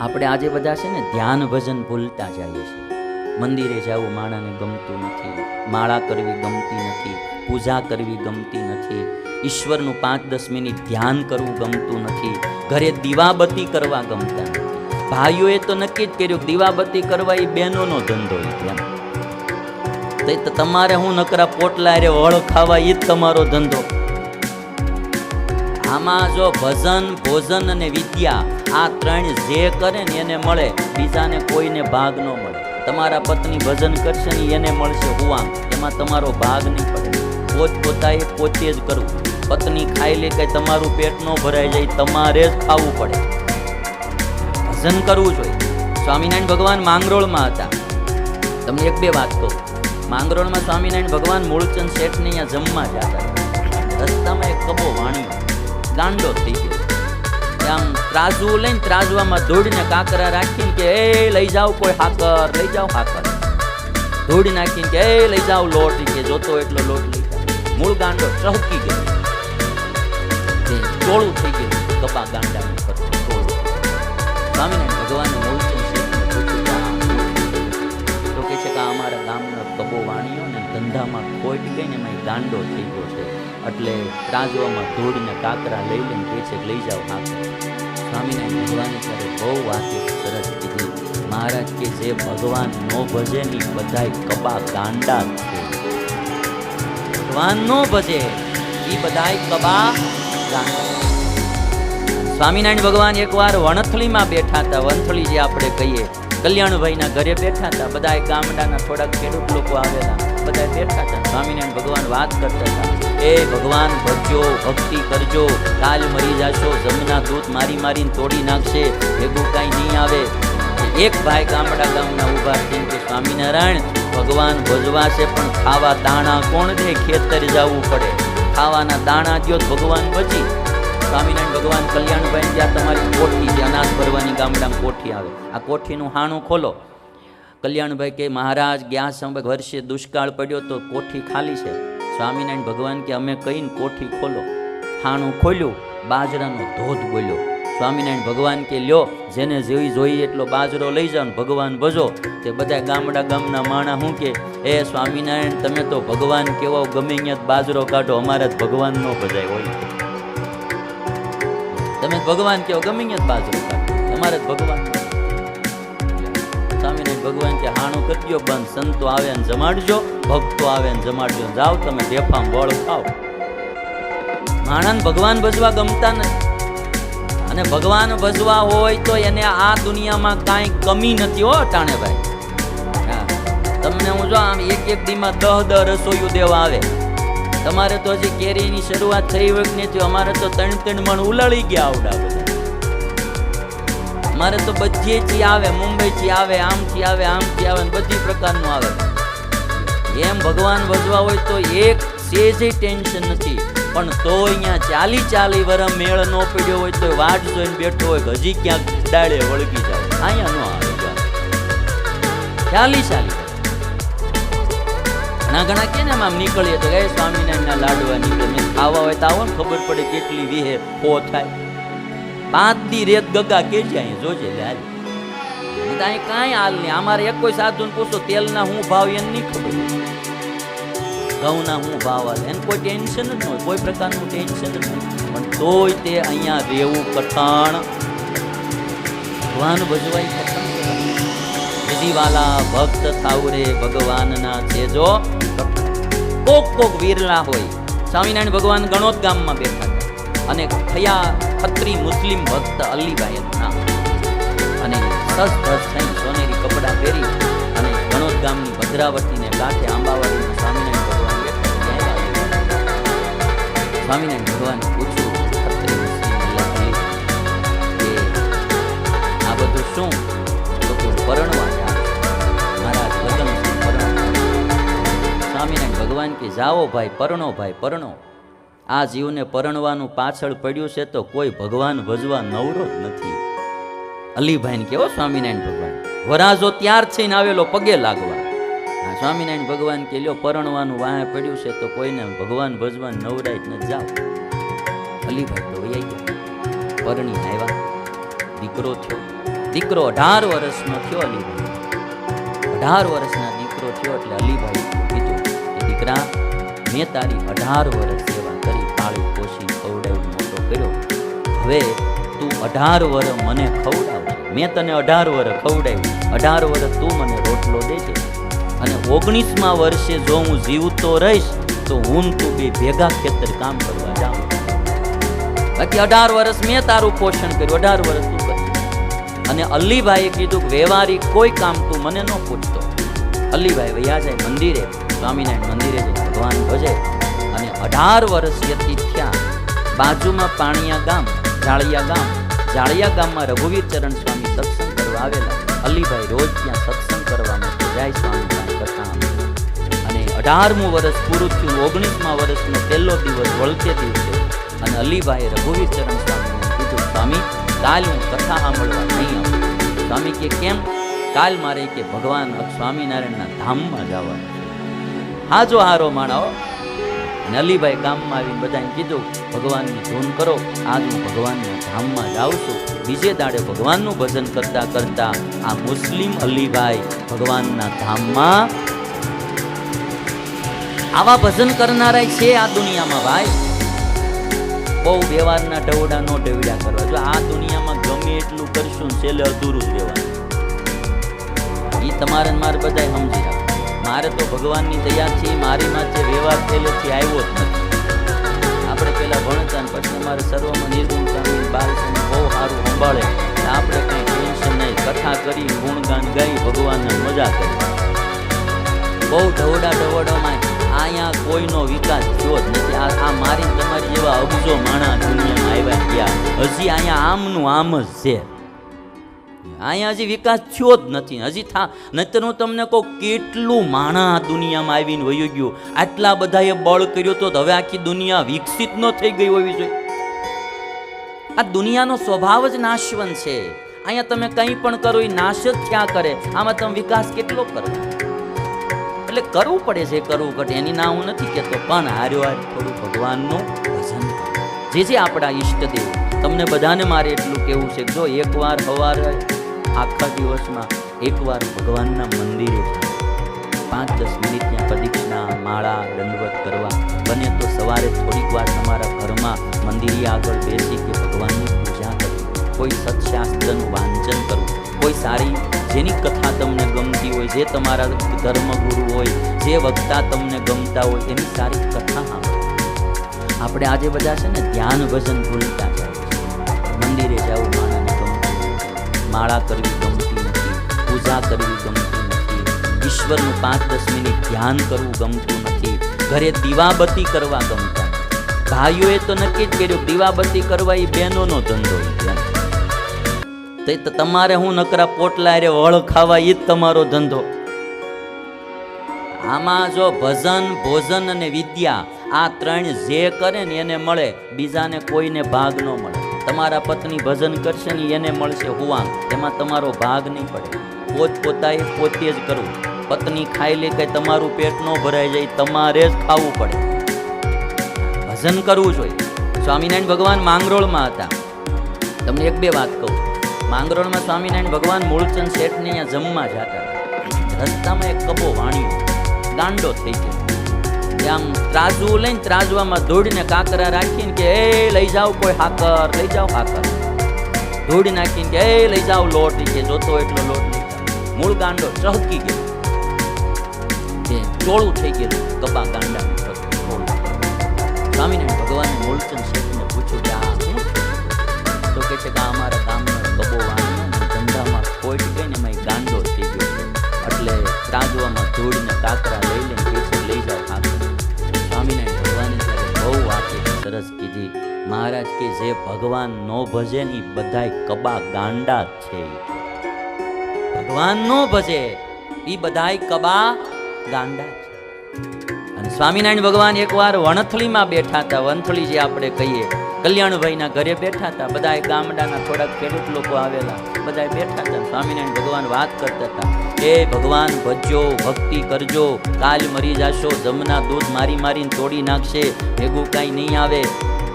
આપણે આજે બધા છે ને ધ્યાન ભજન ભૂલતા જઈએ છીએ. મંદિરે જવું માણાને ગમતું નથી, માળા કરવી ગમતી નથી, પૂજા કરવી ગમતી નથી, ઈશ્વરનું પાંચ દસ મિનિટ ધ્યાન કરવું ગમતું નથી, ઘરે દીવાબત્તી કરવા ગમતા નથી. ભાઈઓએ તો નક્કી જ કર્યું દીવાબત્તી કરવા એ બહેનોનો ધંધો એ તો તમારે હું નકરા પોટલા રે વળ ખાવા એ જ તમારો ધંધો. આમાં જો ભજન, ભોજન અને વિદ્યા આ ત્રણ જે કરે ને એને મળે, બીજાને કોઈને ભાગ ન મળે. તમારા પત્ની ભજન કરશે ને એને મળશે હુવાંગ એમાં તમારો ભાગ નહીં પડે. પોત પોતાએ પોતે જ કરવું. પત્ની ખાઈ લે કે તમારું પેટ ન ભરાઈ જાય, તમારે જ ખાવું પડે. ભજન કરવું જોઈએ. સ્વામિનારાયણ ભગવાન માંગરોળમાં હતા. તમને એક બે વાત કહું. માંગરોળમાં સ્વામિનારાયણ ભગવાન મૂળચંદ શેઠને અહીંયા જમવા જતા રસ્તામાં એક કબો વાણ્યો. ગાંડો થઈ ગયો. આમ ત્રાજવું લઈને ત્રાજવામાં ધૂળને કાકરા રાખીને કે, એ, લઈ જાઓ કોઈ હાકર, લઈ જાઓ હાકર. ધૂળ નાખીને કે, એ, લઈ જાઓ લોટ. કે, જોતો એટલો લોટ લઈ મૂળ ગાંડો ચહકી ગયો. ટોળું થઈ ગયું. કપા ગાંડા સ્વામિનારાયણ ભગવાન મૂળચંદ? તો કે છે કે અમારા ગામનો કબો વાણીઓ ને ધંધામાં ખોટ ગઈ ને એમાં ગાંડો થઈ ગયો છે. એટલે ત્રાજવામાં ધૂળને કાકરા લઈ લઈને કહે છે, લઈ જાઓ હા સ્વામિનારાયણ ભગવાને ત્યારે બહુ વાત સરસ કીધી. મહારાજ કે જે ભગવાન નો ભજે ની બધાય કબા ગાંડા છે. ભગવાન નો ભજે એ બધાય કબા ગાંડા સ્વામિનારાયણ ભગવાન એકવાર વણથલીમાં બેઠા હતા. વણથલી જે આપણે કહીએ કલ્યાણભાઈના ઘરે બેઠા હતા. બધા ગામડાના થોડાક ખેડૂત લોકો આવેલા. બધા બેઠા હતા. સ્વામિનારાયણ ભગવાન વાત કરતા હતા. એ ભગવાન, ભજજો, ભક્તિ કરજો. કાલ મરી જાશો, જમના દૂત મારી મારીને તોડી નાખશે. ભેગું કાંઈ નહીં આવે. એક ભાઈ ગામડા ગામના ઊભા થઈને કે, સ્વામિનારાયણ, ભગવાન ભજવાશે, પણ ખાવા દાણા કોણ દે? ખેતર જવું પડે. ખાવાના દાણા તો ભગવાન બચી સ્વામિનારાયણ ભગવાન કલ્યાણભાઈ ત્યાં તમારી કોઠી જે અનાજ ભરવાની ગામડામાં કોઠી આવે. આ કોઠીનું હાણું ખોલો. કલ્યાણભાઈ કે, મહારાજ ગયા સમય વર્ષે દુષ્કાળ પડ્યો તો કોઠી ખાલી છે. સ્વામિનારાયણ ભગવાન કે, અમે કહીને કોઠી ખોલો. હાણું ખોલ્યું, બાજરાનો ધોધ બોલ્યો. સ્વામિનારાયણ ભગવાન કે, લ્યો, જેને જેવી જોઈએ એટલો બાજરો લઈ જાઓ ભગવાન ભજો. તે બધા ગામડા ગામના માણા હું કે, એ સ્વામિનારાયણ, તમે તો ભગવાન કેવો, ગમે અહીંયા બાજરો કાઢો, અમારા જ ભગવાન નો ભજાય, હોય. તમે ભગવાન કહો, ગમે જ બાજરો તમારે ભગવાન સ્વામિનારાયણ ભગવાન કે હાણું કરજો બંધ સંતો આવે ને જમાડજો, ભક્તો આવે ને જમાડજો. જાઓ તમે બેફામ, બળ ખાઓ. માણસ ભગવાન ભજવા ગમતા નથી. અને ભગવાન ભજવા હોય તો એને આ દુનિયામાં કાંઈ કમી નથી હો, ટાણે ભાઈ. તમને હું જો આમ એક એક દીમાં દહ દહ રસોઈયું દેવા આવે. તમારે તો હજી કેરીની શરૂઆત થઈ વખત નથી અમારે તો ત્રણ ત્રણ મણ ઉલાળી ગયા આવડા બધા. અમારે તો બધીથી આવે, મુંબઈથી આવે, આમથી આવે આમથી આવે બધી પ્રકારનું આવે. એમ ભગવાન ભજવા હોય તો એક સેજે ટેન્શન નથી. પણ તો અહીંયા ચાલી ચાલી વરમ મેળ ન પડ્યો હોય તો વાટ જોઈને બેઠો હોય હજી ક્યાંક ડાળે વળગી જાય. અહીંયા ન આવે. ચાલી ચાલી. ઘણા ઘણા કે ને આમ નીકળીએ તો એ સ્વામિનારાયણના લાડવા નીકળે. ખાવા હોય તો આવો ને ખબર પડે કેટલી વિહે પો થાય. પાંચ દી રેત ગગા કે છે અહીં? જોજે લાલ અહીં કાંઈ હાલ નહીં. અમારે એક કોઈ સાધુને પૂછો, તેલના હું ભાવ એને નહીં ખબર. ઘઉંના હું ભાવ હાલે. એને કોઈ ટેન્શન જ ન હોય. કોઈ પ્રકારનું ટેન્શન જ નહીં પણ તોય તે અહીંયા રહેવું કઠણ ભગવાન ભજવાય વિધિવાલા ભક્ત થાવરે ભગવાનના જેજો કોક કોક વીરલા હોય. સ્વામિનારાયણ ભગવાન ગણોદ ગામમાં બેઠા અને થયા ખત્રી મુસ્લિમ ભક્ત અલીભાઈ ના અને સસ ભસ થઈ સોનેરી કપડાં પહેરી અને ગણોદ ગામની ભદ્રાવતીને કાંઠે આંબાવાડીમાં સ્વામિનારાયણ ભગવાન બેઠા સ્વામિનારાયણ ભગવાન સ્વામિનારાયણ ભગવાન કે, જાઓ ભાઈ, પરણો ભાઈ, પરણો. આ જીવને પરણવાનું પાછળ પડ્યું છે તો કોઈ ભગવાન ભજવા નવરો જ નથી. અલીભાઈને કેવો સ્વામિનારાયણ ભગવાન? વરાજો ત્યાર થઈને આવેલો પગે લાગવા. સ્વામિનારાયણ ભગવાન કે, લ્યો, પરણવાનું વાહે પડ્યું છે તો કોઈને ભગવાન ભજવા નવરાય ન જાઓ. અલીભાઈ તો વૈયા ગયા. પરણી આવ્યા. દીકરો થયો. દીકરો અઢાર વર્ષનો થયો અલીભાઈ. અઢાર વર્ષના દીકરો થયો એટલે અલીભાઈ દીકરા મેં તારી અઢાર વર્ષ સેવા કરી પાળી પોષી, ખવડાવી, મોટો કર્યો. હવે તું અઢાર વર્ષ મને ખવડાવ મેં તને અઢાર વર્ષ ખવડાવ્યું અઢાર વર્ષ તું મને રોટલો દેજે. અને ઓગણીસમાં વર્ષે જો હું જીવતો રહીશ, તો હું તું બે ભેગા ખેતર કામ કરવા જાઉં. બાકી અઢાર વર્ષ મેં તારું પોષણ કર્યું. અઢાર વર્ષ તું કર્યું અને અલ્લીભાઈએ કીધું વ્યવહારિક કોઈ કામ તું મને ન પૂછતો. અલ્લીભાઈ વૈયા જાય મંદિરે. સ્વામિનારાયણ મંદિરે જઈ ભગવાન ભજે અને અઢાર વર્ષ વ્યતીત થયા બાજુમાં પાણીયા ગામ, જાળિયા ગામ, જાળિયા ગામમાં રઘુવીર ચરણ સ્વામી સત્સંગ કરવા આવેલા. અલીભાઈ રોજ ત્યાં સત્સંગ કરવા માટે જાય અને અઢારમું વર્ષ પૂરું થયું ઓગણીસમાં વર્ષનો પહેલો દિવસ વળતે દિવસે અને અલીભાઈએ રઘુવીર ચરણ સ્વામીને કીધું, સ્વામી, કાલ હું કથા સાંભળવા નહીં આવું. સ્વામી કે, કેમ? કાલ મારે કે ભગવાન સ્વામિનારાયણના ધામમાં જવાનું હાજો હારો માણાઓ. અને અલીભાઈ ગામમાં આવીને બધાને કીધું, ભગવાનની ધૂન કરો આજ હું ભગવાનના ધામમાં જાઉં છું. બીજે દાડે ભગવાનનું ભજન કરતા કરતા આ મુસ્લિમ અલીભાઈ ભગવાનના ધામમાં આવા ભજન કરનારા છે આ દુનિયામાં ભાઈ. બહુ વ્યવહારના ડવડા નો ડવડા કરવા જો આ દુનિયામાં ગમે એટલું કરશું છેલ્લે અધૂરું રહેવાનું. એ તમારે મારે બધાય સમજી રાખો મારે તો ભગવાનની દયાથી મારી માથે વ્યવહાર પહેલેથી આવ્યો જ નથી. આપણે પહેલાં ભણતા ને પછી અમારે સર્વમાં નિર્ગુણ સ્વામી બાલ સ્વામી બહુ સારું સંભાળે. આપણે કંઈ ટેન્શન નહીં. કથા કરી, ગુણગાન ગાઈ, ભગવાનને મજા કરી. બહુ ઢવડા ઢવડામાં અહીંયા કોઈનો વિકાસ થયો જ નથી. આ મારી તમારી જેવા અબજો માણા દુનિયામાં આવ્યા ગયા. હજી અહીંયા આમનું આમ જ છે. અહીંયા હજી વિકાસ થયો જ નથી. હજી થા, નહીતર હું તમને કહું, કેટલું માણા દુનિયામાં આવીને વયું ગયું. આટલા બધાએ બળ કર્યો તો હવે આખી દુનિયા વિકસિત ન થઈ ગઈ હોવી જોઈએ. આ દુનિયાનો સ્વભાવ જ નાશવંત છે. અહીંયા તમે કંઈ પણ કરો, એ નાશ જ ક્યાં કરે? આમાં તમે વિકાસ કેટલો કરો? એટલે કરવું પડે છે, કરવું પડે એની ના હું નથી કહેતો, પણ હાર્યો હાર થોડું ભગવાનનું ભજન જે જે આપણા ઈષ્ટદેવ, તમને બધાને મારે એટલું કહેવું છે જો એકવાર સવારે આખા દિવસમાં એકવાર ભગવાનના મંદિરે પાંચ દસ મિનિટ ત્યાં પ્રદક્ષિણા માળા દંડવત કરવા. બને તો સવારે થોડીક વાર તમારા ઘરમાં મંદિરે આગળ બેસી કે ભગવાનની પૂજા કરવી. કોઈ સત્શાસ્ત્રનું વાંચન કરવું. કોઈ સારી જેની કથા તમને ગમતી હોય, જે તમારા ધર્મગુરુ હોય, જે વક્તા તમને ગમતા હોય, એની સારી કથા આપણે આજે બધા છે ને ધ્યાન ભજન ભૂલતા જાય મંદિરે જવું માળા કરવી ગમતી નથી, પૂજા કરવી ગમતી નથી, ઈશ્વરનું પાંચ દસ મિનિટ ધ્યાન કરવું ગમતું નથી, ઘરે દીવાબત્તી કરવા ગમતા ભાઈઓએ તો નક્કી જ કર્યું, દીવાબત્તી કરવા એ બહેનોનો ધંધો તો તમારે હું નકરા પોટલા રે વળ ખાવા એ જ તમારો ધંધો. આમાં જો ભજન, ભોજન અને વિદ્યા આ ત્રણ જે કરે ને એને મળે, બીજાને કોઈને ભાગ ન મળે. તમારા પત્ની ભજન કરશે ને એને મળશે હુવાંગ એમાં તમારો ભાગ નહીં પડે. પોત પોતાએ પોતે જ કરવું. પત્ની ખાઈ લે કે તમારું પેટ ન ભરાઈ જાય, તમારે જ ખાવું પડે. ભજન કરવું જોઈએ. સ્વામિનારાયણ ભગવાન માંગરોળમાં હતા. તમને એક બે વાત કહું. માંગરોળમાં સ્વામિનારાયણ ભગવાન મૂળચંદ શેઠને અહીંયા જમવા જતા. રસ્તામાં એક કબો વાણ્યો. ગાંડો થઈ ગયો. આમ ત્રાજુ લઈને ત્રાજવામાં ધૂળને કાકરા રાખીને કે, એ, લઈ જાઓ કોઈ હાકર, લઈ જાઓ હાકર. ધૂળ નાખીને કે, એ, લઈ જાઓ લોટ. કે, જોતો એટલો લોટ લઈ મૂળ ગાંડો ચહકી ગયો. જે ચોળું થઈ ગયેલું કબા ગાંડા. સ્વામિનારાયણ ભગવાને મૂળચંદ શેઠને પૂછ્યું કે, આ તો કે છે કે, આ અમારા કે જે ભગવાન નો ભજે ને બધાય કબા ગાંડા છે. ભગવાન નો ભજે એ બધાય કબા ગાંડા છે. અને સ્વામિનારાયણ ભગવાન એકવાર વણથલીમાં બેઠા હતા. વણથલી જે આપણે કહીએ, કલ્યાણભાઈના ઘરે બેઠા હતા. બધા ગામડાના થોડાક ખેડૂત લોકો આવેલા. બધા બેઠા હતા. સ્વામિનારાયણ ભગવાન વાત કરતા હતા. એ ભગવાન, ભજજો, ભક્તિ કરજો. કાલ મરી જાશો. જમના દૂધ મારી મારીને તોડી નાખશે. ભેગું કાંઈ નહીં આવે.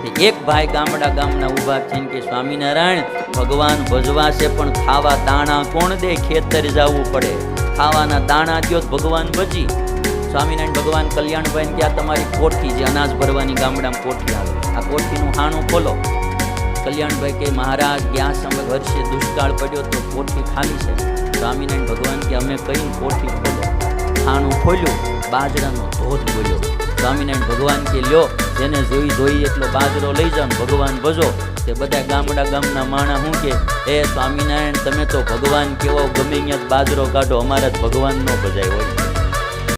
એક ભાઈ ગામડા ગામના ઊભા થઈને કે સ્વામિનારાયણ, ભગવાન ભજવા છે પણ ખાવા દાણા કોણ દે? ખેતર જવું પડે. ખાવાના દાણા તો ભગવાન ભજી. સ્વામિનારાયણ, ભગવાન કલ્યાણભાઈ ત્યાં તમારી કોઠી જે અનાજ ભરવાની ગામડામાં કોઠી આવે. આ કોઠીનું હાણું ખોલો. કલ્યાણભાઈ કે મહારાજ ગયા સમય વર્ષે દુષ્કાળ પડ્યો તો કોઠી ખાલી છે. સ્વામિનારાયણ ભગવાન કે અમે કઈ કોઠી ખોલો? ખાણું ખોલ્યું, બાજરાનો ધોધ બોલ્યો સ્વામિનારાયણ ભગવાન કે લ્યો, જેને જોઈ જોઈ એટલો બાજરો લઈ જાઓ ભગવાન ભજો. તે બધા ગામડા ગામના માણા શું કે, એ સ્વામિનારાયણ, તમે તો ભગવાન કેવો, ગમે અહીંયા બાજરો કાઢો, અમારા જ ભગવાન નો ભજાય હોય.